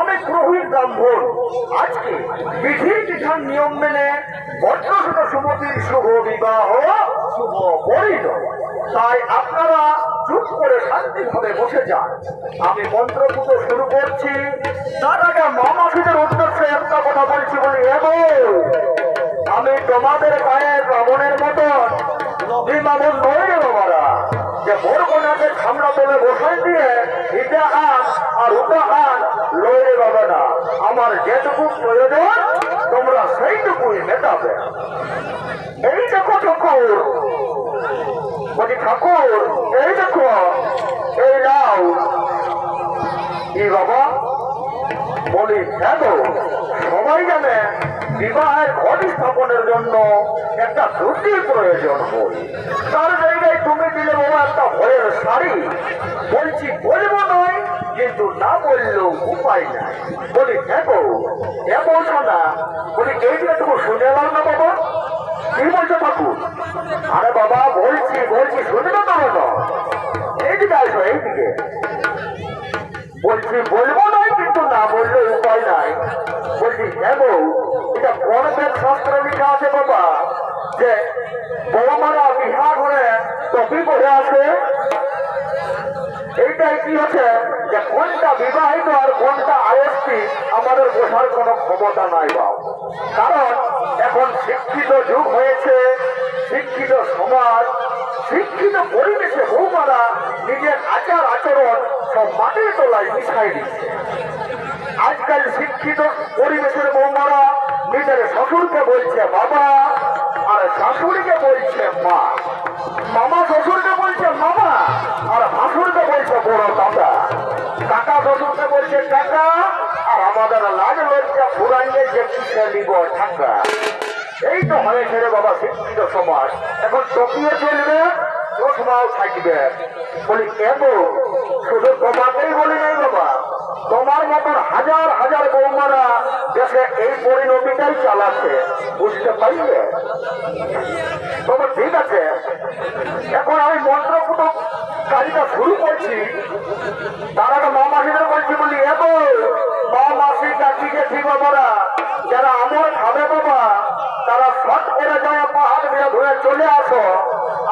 আমি পুরোহিত ব্রাহ্মণ। আজকে বিধি বিধান নিয়ম মেনে বজ্রসূত সুমতির শুভ বিবাহ শুভ পরিণয় তাই আপনারা চুপ করে শান্তিভাবে বসে যান। আমি মন্ত্রপুত শুরু করছি। তার আগে মামাসিদের উদ্দেশ্যে একটা কথা বলছি বলি এবং আমি তোমাদের গায়ে ব্রাহ্মণের মতন। বিমাবন নয় রে বাবারা। যে মোর কোনাকে সামনা তোলে বসাই দিয়ে ইটা আন আর ওটা আন লইরে বাবা না। আমার যেটুকু প্রয়োজন, তোমরা সেইটুকুই মেটাবে। এই দেখো ঠাকুর। বলি, ঠাকুর, এই দেখো, এই নাও। কি বাবা? বলি, দেখো, সবাই জানে বিবাহের ঘর স্থাপনের জন্য একটা ধুতির প্রয়োজন হয় তার জায়গায় তুমি দিলে বাবা একটা ভয়ের শাড়ি। বলছি বলব নয়, কিন্তু না বললেও উপায় নাই। বলি, দেখো এ বলছো না বলি, এই যে তুমি শুনে এলাম না বাবা। কি বলছো ঠাকুর? আরে বাবা, বলছি বলছি, শুনবে তো এইদিকে আসো এইদিকে বলছি, বলব না বললে উপায় নাই। বলছি হ্যাঁ বউ, এটা কোন বেদ শাস্ত্রে লেখা আছে বাবা, যে বৌমারা বিহা করে টপি পরে আছে এইটাই কি হচ্ছে? যে কোনটা বিবাহিত আর কোনটা আয়স্তি আমাদের বোঝার কোনো ক্ষমতা নাই বাপ। কারণ এখন শিক্ষিত যুগ হয়েছে, শিক্ষিত সমাজ, শিক্ষিত পরিবেশে বৌমারা নিজের আচার আচরণ সব মাটির তোলায় মিশাই দিচ্ছে। আজকাল শিক্ষিত পরিবেশের বৌমারা নিজের শ্বশুরকে বলছে, বাবা, আর শাশুড়িকে বলছে, মা। মামা শ্বশুরকে বলছে, মামা। আর ভাসুরকে বলছে, বড় দাদা কাকা শ্বশুরকে বলছে, কাকা, আর আমাদের লাজ লজ্জা ফুরাইলে যে কিসে নিব ঠাকা এই তো হয়েছে রে বাবা শিক্ষিত সমাজ। এখন টপিও চলবে, চশমাও থাকবে। বলি, কেন? শুধু তোমাকেই বলি নাই বাবা। তোমার মতন হাজার হাজার বৌমারা দেশে এই পরিণতিটাই চালাচ্ছে। বুঝতে পারলে? তবে ঠিক আছে। এখন আমি মন্ত্রপুত কাজটা শুরু করছি। তার আগে মা মাসিদের বলছি বলি এত মা মাসি কাকি গেছি বাবারা যারা আমার খাবে বাবা, তারা শট করে যায়, পাহাড় দিয়ে ধরে চলে আসো।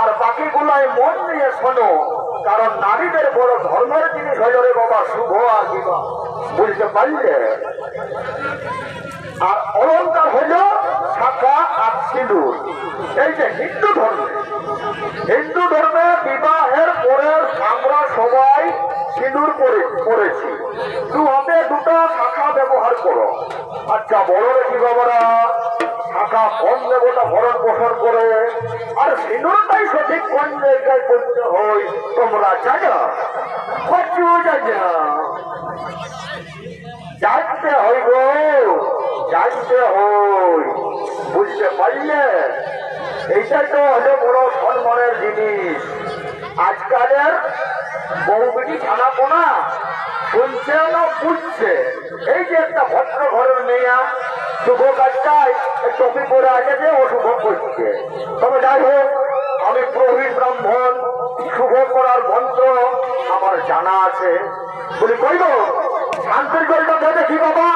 আর বাকিগুলাই মন নিয়ে শোনো। কারণ নারীদের বড় ধর্মের জিনিস হইল রে বাবা, শুভ আর বিবাহ। বুঝতে পারলে? আর অলঙ্কার হইল শাখা আর সিঁদুর। এই যে হিন্দু ধর্মে হিন্দু ধর্মে বিবাহের পরে আমরা সবাই সিঁদুর করে করেছি দু হাতে দুটো শাখা ব্যবহার করো। আচ্ছা বড় রেখি বাবারা শাখা কোন দেবতা ভরণ পোষণ করে, আর সিঁদুরটাই সঠিক কোন জায়গায় করতে হয়, তোমরা জানো? কচু জানা? জানতে হই গো, জানতে হই বুঝতে পারলে? এইটা তো হলো বড় সম্মানের জিনিস। আজকালের বউ বেটি ছানা পোনা শুনছে না বুঝছে এই যে একটা ভদ্র ঘরের মেয়া, শুভ কাজটাই টপি পরে আছে যে অশুভ করছে। তবে যাই হোক, আমি প্রবীণ ব্রাহ্মণ, শুভ করার মন্ত্র আমার জানা আছে। বলি কইব শান্তির জলটা দিয়ে দেখি বাবা?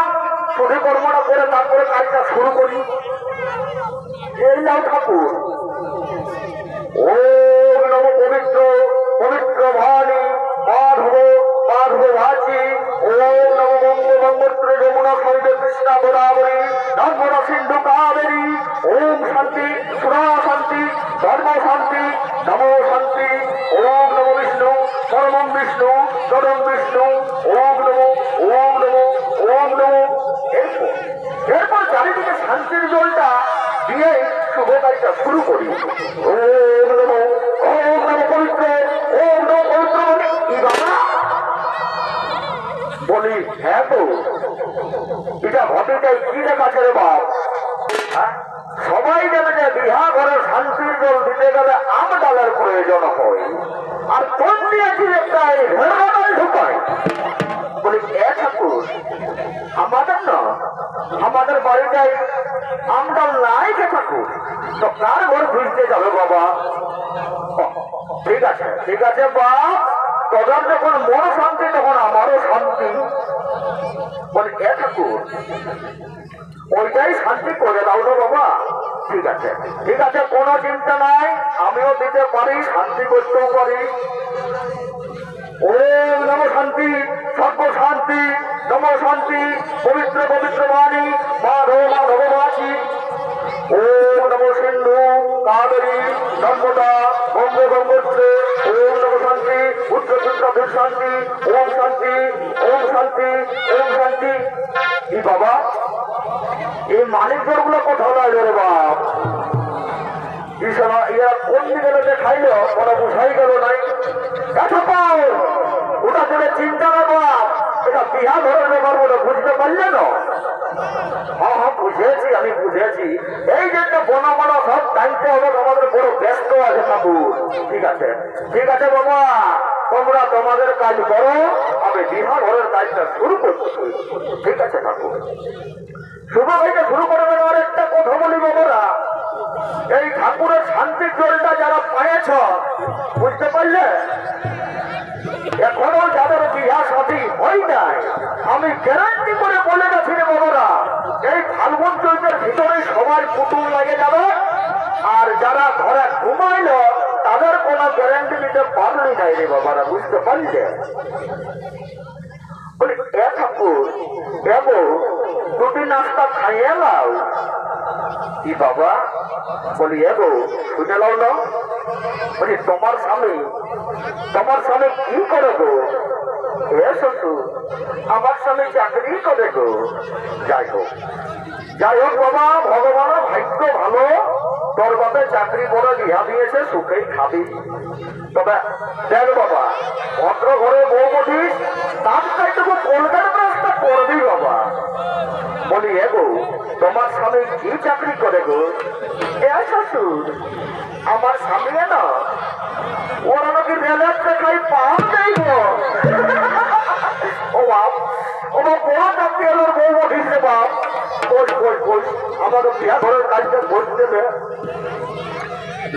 শুধু কর্মটা করে তারপরে কাজটা শুরু করি। এই নাও ঠাকুর। ধর্ম শান্তি নমো শান্তি, ওম নম বিষ্ণু, পরমম বিষ্ণু চরম বিষ্ণু, ওম নমো ওম নমো, ওম এরপর এরপর চারিদিকে শান্তির জলটা দিয়ে শুভ শুরু করি। ওম নমো, ওম পবিত্র ওম পবিত্র কি বাবা? বলি হ্যাঁ তো। এটা কি দেখাচ্ছে রে বাপ? হ্যাঁ? সবাই জানে যে বিহা ঘরে শান্তির জল দিতে গেলে আম ডালের প্রয়োজন হয়। আর কোন দিয়েছি ঢুকায়? বলি, এ ঠাকুর, আমাদের না, আমাদের বাড়িটাই আমডাল নাই কে ঠাকুর। তো কার ঘর ঘুরতে যাবে বাবা? ঠিক আছে ঠিক আছে বাপ তোদের যখন মন শান্তি, তখন আমারও শান্তি। বলে, এ ঠাকুর, ওইটাই শান্তি করে দাও না বাবা। ঠিক আছে। ঠিক আছে, কোনো চিন্তা নাই, আমিও দিতে পারি, শান্তি করতেও পারি। ওম নম শান্তি, সর্ব শান্তি, নম শান্তি, পবিত্র পবিত্র বাণী, মাধব মাধব মাসি ওম নম সিন্ধু, কাবেরী, নর্মদা গঙ্গ গঙ্গোত্রে ওম নম শান্তি, পুত্র পুত্র ভীর শান্তি, ওম শান্তি ওম শান্তি ওম শান্তি। কি বাবা এই মালিকগুলো কোথাও লাগবে রে বাপ। ওরা গেল নাই। ওটা এটা বিহা বুঝতে হ্যাঁ হ্যাঁ বুঝেছি, আমি বুঝেছি। এই যে একটা বনামানা সব টাইমতে হবে, তোমাদের বড় ব্যস্ত আছে ঠাকুর ঠিক আছে ঠিক আছে বাবা, তোমরা তোমাদের কাজ করো, আমি বিহা ঘরের কাজটা শুরু করতে ঠিক আছে, ঠাকুর। শুভ থেকে শুরু করে দেওয়ার একটা কথা বলি বাবারা। এই ঠাকুরের শান্তির জলটা যারা পায়েছ, বুঝতে পারলে? এখনও যাদের বিয়া সাথী হয় নাই, আমি গ্যারান্টি করে বলে গেছি রে বাবারা, এই ফাল্গুন চৈতের ভিতরে সবার পুতুল লাগে যাবে। আর যারা ঘরে ঘুমাইল, তাদের কোনো গ্যারান্টি দিতে পারলি নাই রে বাবারা, বুঝতে পারলে? এ ঠাকুর দেবো দুটি নাস্তা খাইয়ে লাও। কি বাবা? বলি এগো শুনে লাও না। বলি, তোমার স্বামী তোমার স্বামী কি করে গো? হে শ্বশুর, আমার স্বামী চাকরি করে গো। যাই হোক যাই হোক বাবা, ভগবানের ভাগ্য ভালো। তোর বাপে চাকরি করে বিহা দিয়েছে, সুখেই খাবি। তবে দেখ বাবা, ভদ্র ঘরে বউ বটিস তার চাইটুকু কলকাতা রাস্তা করবি বাবা। বলি এগো তোমার স্বামী কি চাকরি করে গো? এ শ্বশুর আমার স্বামী এ না, ওরা নাকি রেলের টাকায় যাই গো। ও বাপ ও বাপ বড় চাকরি এলো বউ বটিস রে বাপ? বস বস বস আমাকে বিয়া ঘরের কাজটা করতে দেবে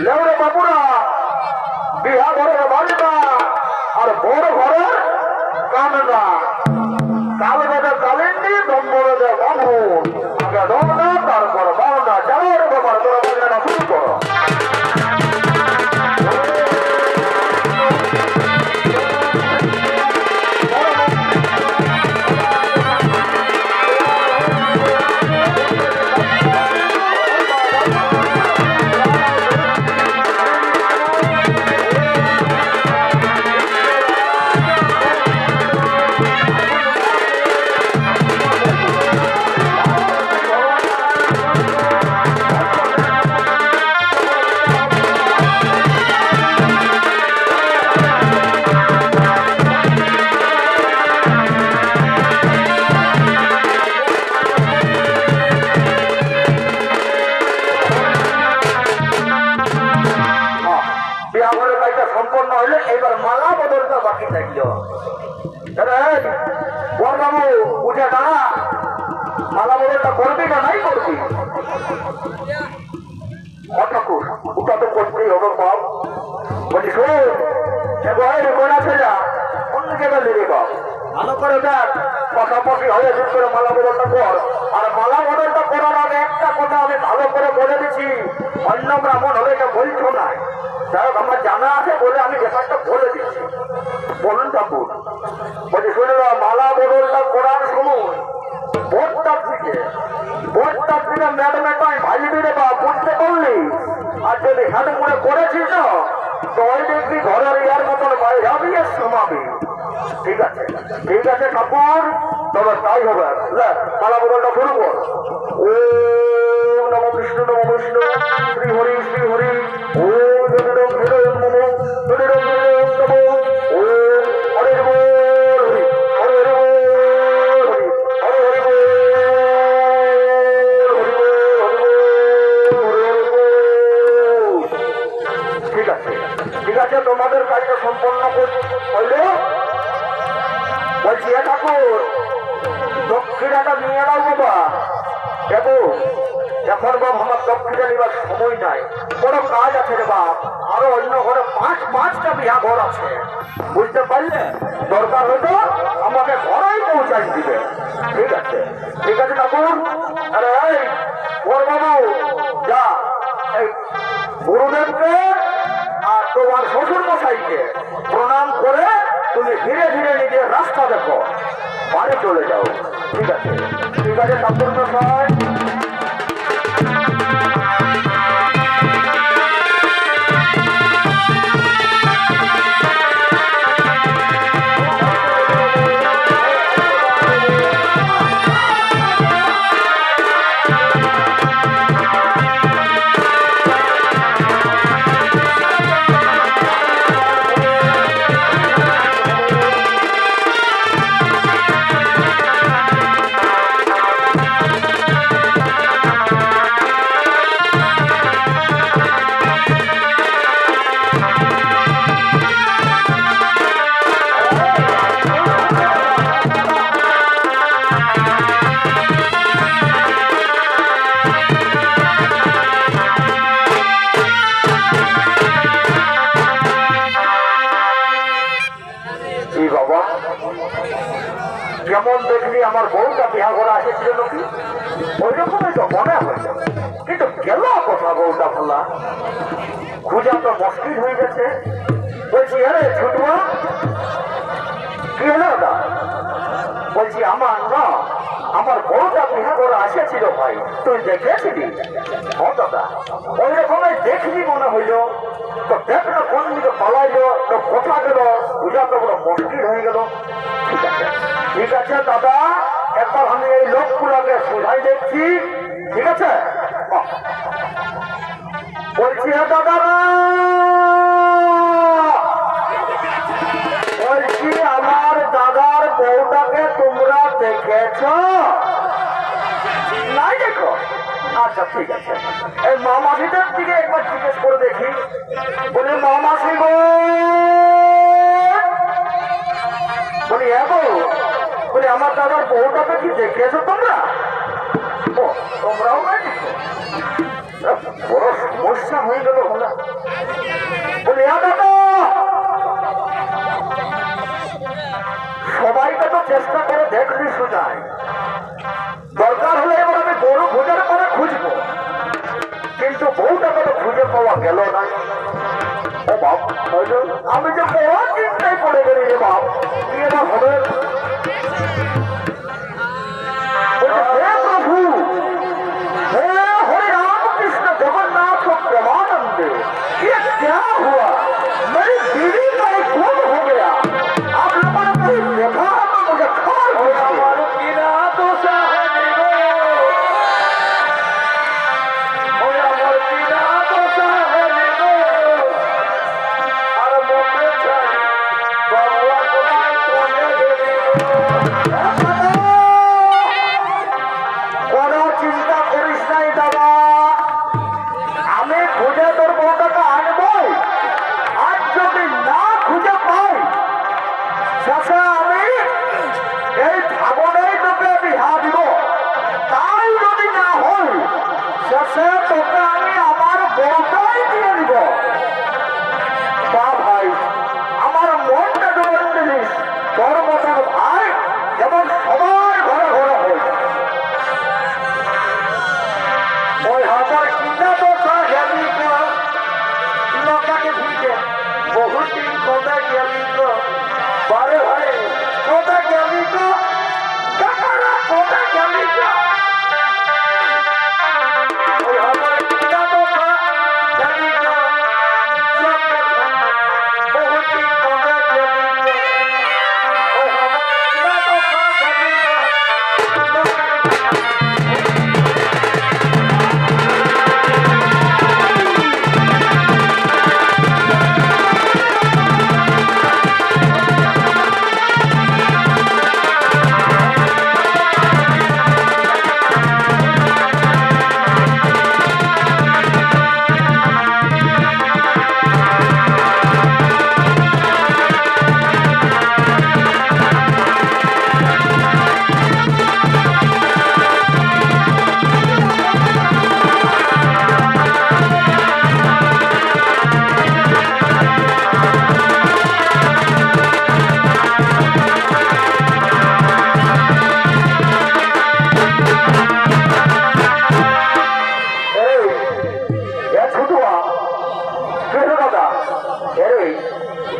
লেবরে বাবুরা বিহা ঘরের বাড়িটা আর বড় ঘরের কামনা কাল বেদে কালিন্দি দম্বরে বামুন সম্পন্ন হলে এবার মালা বদলটা বাকি থাকল। বরবাবু উঠে দাঁড়া। মালা বদলটা করবি না, নাই করবি? ঠাকুর, ওটা তো করতেই হবে, বাপ। এবার কোনা ছেলে অন্য জায়গায় লেগে বাপ ভালো করে দেখ, পাশাপাশি হয়ে ঠিক করে মালা বদলটা কর। আর মালা বদলটা করার আগে একটা কথা আমি ভালো করে বলে দিচ্ছি। অন্য ব্রাহ্মণ হলে এটা বলছো না। যাই আমার জানা আছে বলে আমি ব্যাপারটা বলে দিচ্ছি। বলুন বলছি, শুনে মালা আর যদি মনে করেছিস না ঘরের ইয়ার মতন বাইরে যাবি আর ঠিক আছে। ঠিক আছে ঠাকুর তবে তাই হবে। পালা বদলটা শুরু কর। ও নম বিষ্ণু নম বিষ্ণু। শ্রী হরি শ্রী হরি। ও নম নম। নিয়ে নাও বাবা দেবু এখন বাপ আমার দক্ষিণে নিবার সময় নাই। বড় কাজ আছে রে বাপ। আরও অন্য ঘরে পাঁচ, পাঁচটা বিয়া ঘর আছে। বুঝতে পারলে? দরকার হতো আমাকে ঘরেই পৌঁছাই দিবে। ঠিক আছে? ঠিক আছে কাকুর আরে এই, ওর বাবু, যা। এই, গুরুদেবকে আর তোমার শ্বশুর মশাইকে প্রণাম করে তুমি ধীরে ধীরে নিজের রাস্তা দেখো। বাড়ি চলে যাও। ঠিক আছে ঠিক আছে সম্পূর্ণ মশাই মনে হইল কিন্তু গেল কথা বউটা ফেলা খুঁজা তো মুশকিল হয়ে গেছে। বলছি, আরে ছুটুয়া, কি হলো ওটা বলছি, আমার না, আমার বউটা বিহা করা এসেছিল ভাই। তুই দেখেছিলি? হ্যাঁ দাদা, ওই রকমের দেখলি মনে হইল। তো দেখ না কোন দিকে পালাইলো, তো কোথা গেল? বুঝা তো বড় মুশকিল হয়ে গেল। ঠিক আছে ঠিক আছে দাদা, একবার আমি এই লোকগুলোকে শুধাই দেখছি। ঠিক আছে? বলছি হ্যাঁ দাদারা। বলছি আমার দাদার বউটাকে তোমরা দেখেছ? নাই দেখো? আচ্ছা ঠিক আছে। এই মামাসিদের দিকে একবার জিজ্ঞেস করে দেখি। বলি, মামাসি গো। বলি হ্যাঁ গো বলি, আমার দাদার বউটাকে কি দেখেছ তোমরা? তোমরাও বড় সমস্যা হয়ে গেল হলা বলি সবাইকে তো চেষ্টা করে দেখলি শোনায় দরকার হলে এবার আমি গরু খোঁজার পরে খুঁজবো। কিন্তু বউটাকে তো খুঁজে পাওয়া গেল না। ও বাপ আমি যে বড় চিন্তায় পড়ে গেলি রে বাপ। এবার হবে?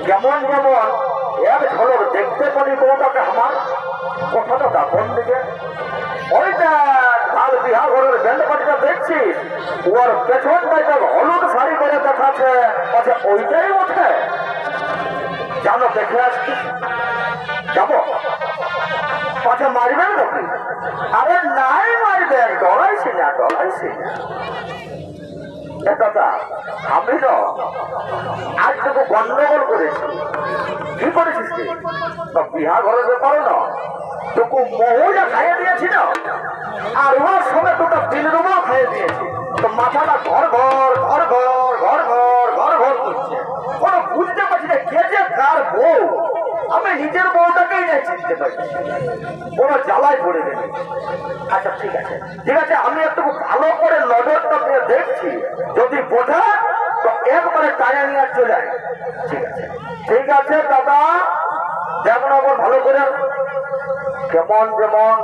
যেমন যেমন এক ঝলক দেখতে পারি বউটাকে আমার। কথাটা দাপন দিকে। ওইটা আর বিহার ঘরের ব্যান্ড পার্টিটা দেখছি, ওর পেছনটাই তার হলুদ শাড়ি করে দেখাচ্ছে আচ্ছা ওইটাই ওঠে জানো, দেখে আসছি। যাব। পাছে মারবেন নাকি? আরে, নাই মারবেন, ডরাইছি না ডরাইছি না। দাদা, আমি তো আজ তোকে গন্ডগোল করেছি। কি করেছিস তো বিহা ঘরের ব্যাপারে না, তোকে মহুজা খাইয়ে দিয়েছি না। আর ওর সঙ্গে তোকে দিলরুমা খাইয়ে দিয়েছি। তো মাথাটা ঘর ঘর ঘর ঘর ঘর ঘর ঘর ঘর করছে। কোনো বুঝতে পারছি না কে যে কার বউ। আমি নিজের বউটাকেই না চিনতে পারছি কোনো জ্বালায় পড়ে গেছে আচ্ছা ঠিক আছে। ঠিক আছে আমি একটু ভালো করে নজরটা দিয়ে দেখছি। যদি বোঝা তো একবারে টায়া নিয়ে চলে যায় ঠিক আছে। ঠিক আছে দাদা। যেমন আবার ভালো করে কেমন যেমন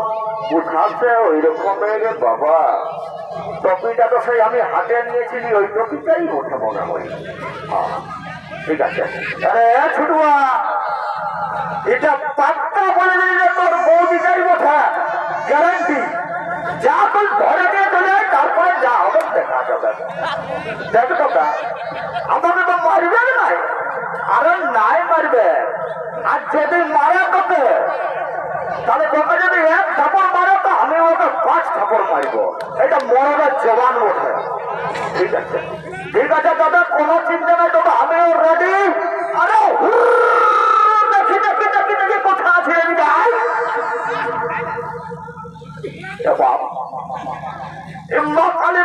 বুঝাচ্ছে ওই রকমের বাবা। টপিটা তো সেই আমি হাতে নিয়েছিলি ওই টপিটাই ওঠে মনে হয়। হ্যাঁ, ঠিক আছে। আরে ছুটুয়া! এটা পাক্কা বলে দিলে তোর বৌদিটাই ওঠা গ্যারান্টি যা তুই ঘরে চলে আয়, তারপরে যা হবে দেখা যাবে। দেখ দাদা আমাকে তো মারবে নাই। আরে নাই মারবে। আর যদি মারা তোকে তাহলে তোকে যদি এক থাপড় মারে তো আমি ওকে পাঁচ থাপড় মারব। এটা মরণের জবান ওঠে। ঠিক আছে? ঠিক আছে দাদা কোনো চিন্তা নাই তবে আমিও রেডি আরে দেখি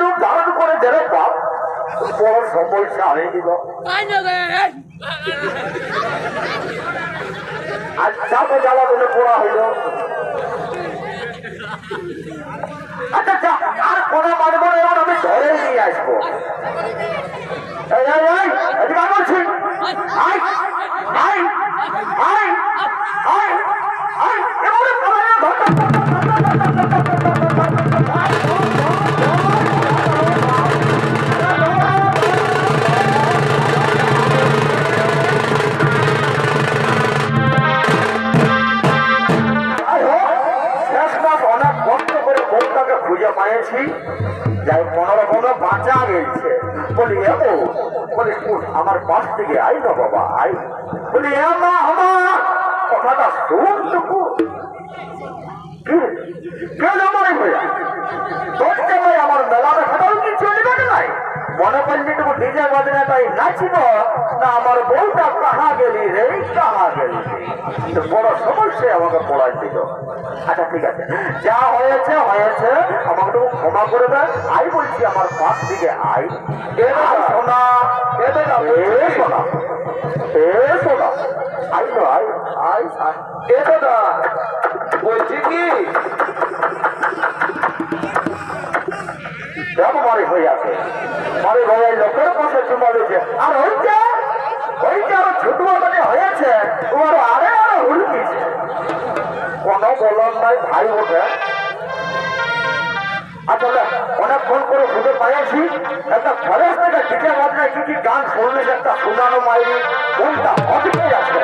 রূপ ধারণ করে দেবে বাপ। বড় সমস্যা দিল আর চাপে জ্বালা বলে পড়া হইল আচ্ছা আর কোনো মানব না এবার আমি ধরে নিয়ে আসব। আমার পাশ থেকে আই না বাবা আই বলি কথাটা শুন টুকু। আমার নাই? মনে ডিজে না আমার বউটা কাহা গেলি রে, কাহা গেলি বড় সমস্যায় আমাকে পড়াই দিল আচ্ছা ঠিক আছে। যা হয়েছে হয়েছে। আমাকে তুমি ক্ষমা করে আই বলছি আমার পাশ দিকে আই। সোনা বেটা, এ সোনা এ সোনা। আই তো আই আই আই। এ দাদা বলছি কি? দেখো হয়ে আছে। মারি লোকের পাশে চুমা দিয়েছে? আর ওইটা ওইটা আরও ছোট মানে হয়েছে আরে কোনো বলন নাই, ভাই ওঠে আসলে অনেকক্ষণ করে খুঁজে পাইছি একটা ফরেস থেকে টিকে আপনার কি কি গান শুনলে একটা শুনানো মাইরি কোনটা অটিকে আছে।